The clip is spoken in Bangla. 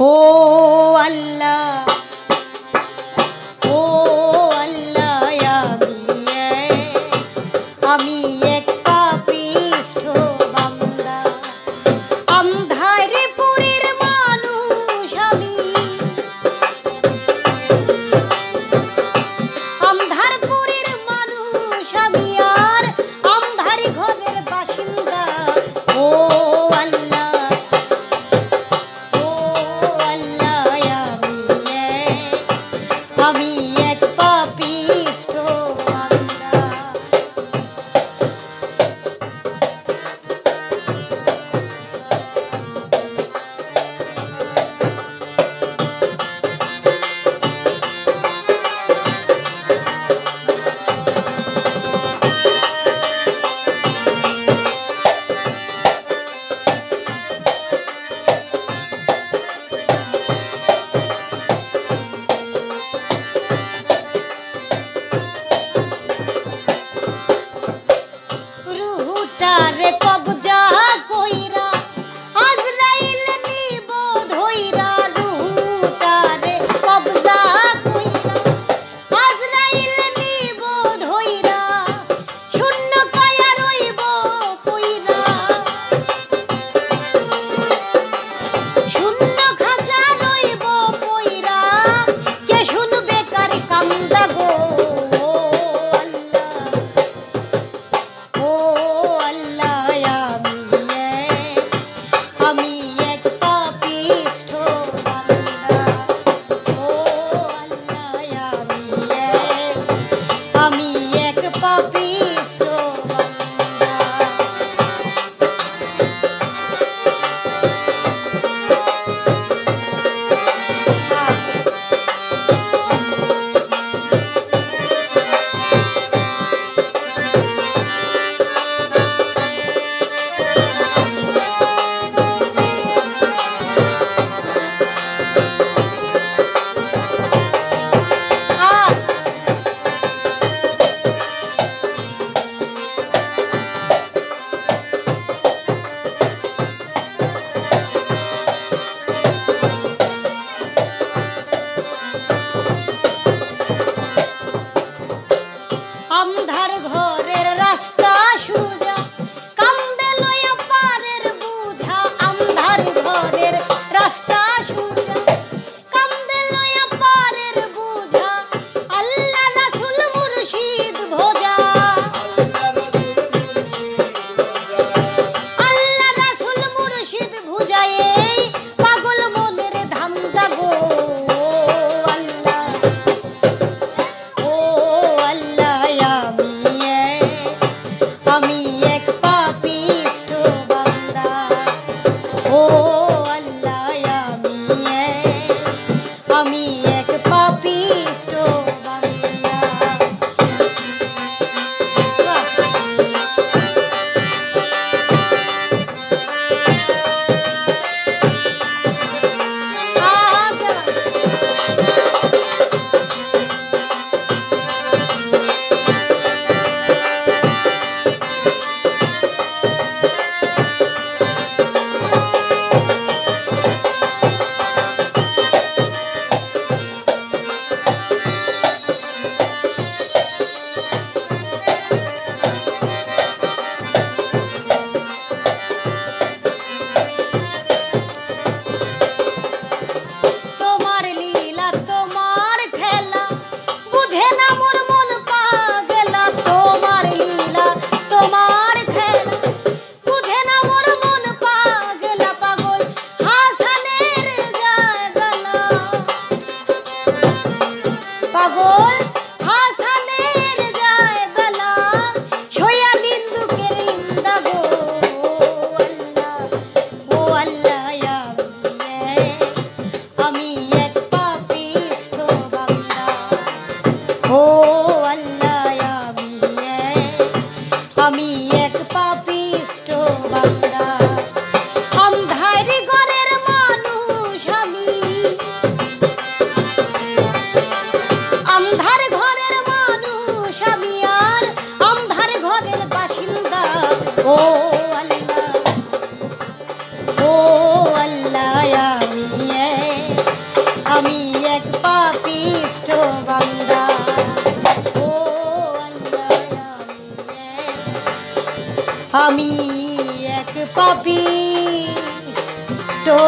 ও আল্লাহ ও আল্লাহ, আমি আমি এক পাপিষ্ঠ বান্দা। অন্ধারে পুরীর মানুষ আমি। অন্ধার পুরীর মানুষ আমি। আমি এক পাপি। তো